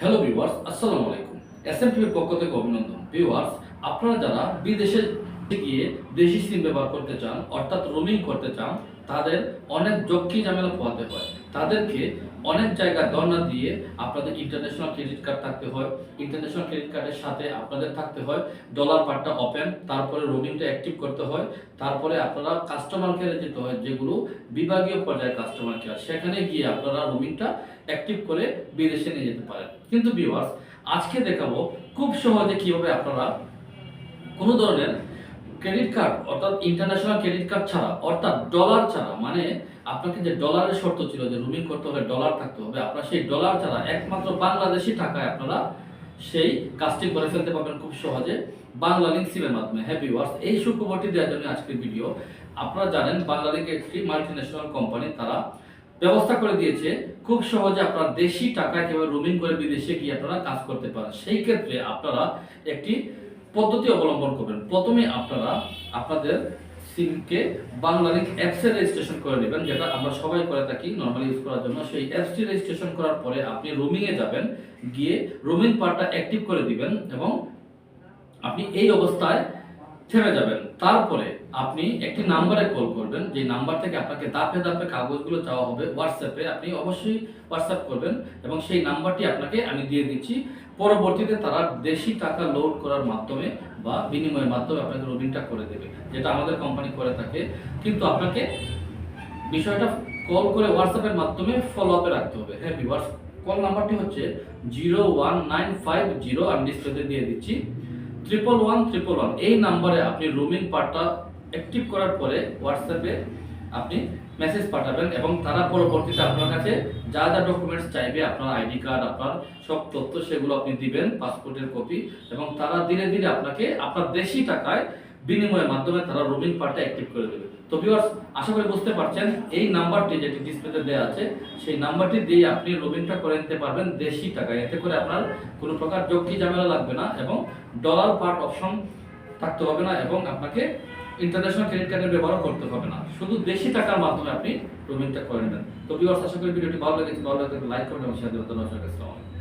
Hello viewers আসসালামু আলাইকুম এসএমটিভির পক্ষ থেকে অভিনন্দন। ভিউয়ার্স আপনারা যারা বিদেশে গিয়ে দেশি সিম ব্যবহার করতে চান, অর্থাৎ রোমিং করতে চান, তাদের অনেক জক্ষি ঝামেলা পোহাতে হয়। তাদেরকে অনেক জায়গায় দরনা দিয়ে আপনাদের ইন্টারন্যাশনাল ক্রেডিট কার্ড থাকতে হয়। ইন্টারন্যাশনাল ক্রেডিট কার্ডের সাথে আপনাদের থাকতে হয়। ডলার পার্টটা ওপেন তারপরে রোমিংটা অ্যাক্টিভ করতে হয়। তারপরে আপনারা কাস্টমার কেয়ারে যেতে হয়, যেগুলো বিভাগীয় পর্যায়ে কাস্টমার কেয়ার সেখানে গিয়ে আপনারা রোমিংটা অ্যাক্টিভ করে বিদেশে নিয়ে যেতে পারেন। কিন্তু ভিউয়ার্স আজকে দেখাবো খুব সহজে কীভাবে আপনারা কোনো ধরনের ক্রেডিট কার্ড, অর্থাৎ ইন্টারন্যাশনাল ক্রেডিট কার্ড ছাড়া, অর্থাৎ ডলার ছাড়া মানে আপনাকে যে ডলারের শর্ত ছিল যে রুমিং করতে হবে ডলার থাকতে হবে, আপনার সেই ডলার ছাড়া একমাত্র বাংলাদেশি টাকায় আপনারা সেই কাজটি করে ফেলতে পারবেন খুব সহজে বাংলা লিঙ্ক সিমের মাধ্যমে। হ্যাপি ওয়ার্স এই সুখবরটি দেওয়ার জন্য আজকের ভিডিও আপনারা জানেন বাংলা লিঙ্ক একটি মাল্টি ন্যাশনাল কোম্পানি তারা ব্যবস্থা করে দিয়েছে, খুব সহজে আপনারা দেশি টাকায় কেবল রুমিং করে বিদেশে গিয়ে আপনারা কাজ করতে পারেন। সেই ক্ষেত্রে আপনারা একটি পদ্ধতি অবলম্বন করবেন। প্রথমে আপনারা আপনাদের সিমকে বাংলা লিঙ্ক অ্যাপসে রেজিস্ট্রেশন করে নেবেন, যেটা আমরা সবাই করে থাকি নর্মালি ইউজ করার জন্য। সেই অ্যাপসটি রেজিস্ট্রেশন করার পরে আপনি রোমিংয়ে যাবেন, গিয়ে রোমিং পার্টটা অ্যাক্টিভ করে দিবেন এবং আপনি এই অবস্থায় থেমে যাবেন। তারপরে আপনি একটি নাম্বারে কল করবেন। যে নাম্বার থেকে আপনাকে দাপে দাপে কাগজগুলো চাওয়া হবে হোয়াটসঅ্যাপে আপনি অবশ্যই হোয়াটসঅ্যাপ করবেন এবং সেই নাম্বারটি আপনাকে আমি দিয়ে দিচ্ছি। পরবর্তীতে তারা দেশি টাকা লোড করার মাধ্যমে বা বিনিময়ের মাধ্যমে আপনাকে রোবিংটা করে দেবে, যেটা আমাদের কোম্পানি করে থাকে। কিন্তু আপনাকে বিষয়টা কল করে হোয়াটসঅ্যাপের মাধ্যমে ফলো আপে রাখতে হবে। হ্যাঁ কল নাম্বারটি হচ্ছে zero one nine five zero আমি ডিসপ্লেতে দিয়ে দিচ্ছি। ট্রিপল ওয়ান ট্রিপল ওয়ান এই নাম্বারে আপনি রুমিং পার্টটা অ্যাক্টিভ করার পরে হোয়াটসঅ্যাপে আপনি মেসেজ পাঠাবেন এবং তারা পরবর্তীতে আপনার কাছে যা যা ডকুমেন্টস চাইবে, আপনার আইডি কার্ড আপনার সব তথ্য সেগুলো আপনি দিবেন পাসপোর্টের কপি এবং তারা ধীরে ধীরে আপনাকে, আপনার দেশি টাকায় বিনিময়ের মাধ্যমে তারা রোমিং পার্টটা অ্যাক্টিভ করে দেবে। তো ভিউয়ার্স আশা করি বুঝতে পারছেন, এই নাম্বারটি যেটি ডিসপ্লেতে দেওয়া আছে, সেই নাম্বারটি দিয়ে আপনি রোমিংটা করে নিতে পারবেন দেশি টাকায়। এতে করে আপনার কোনো প্রকার যোগ্যি ঝামেলা লাগবে না এবং ডলার পার্ট অপশন থাকতে হবে না এবং আপনাকে ইন্টারন্যাশনাল ক্রেডিট কার্ডের ব্যবহার করতে হবে না। শুধু দেশি টাকার মাধ্যমে আপনি রোমিংটা করে নেবেন। তো ভিউয়ার্স আশা করি ভিডিওটি ভালো লেগেছে, ভালো লাগলে লাইক করবেন এবং শেয়ার দেবেন ধন্যবাদ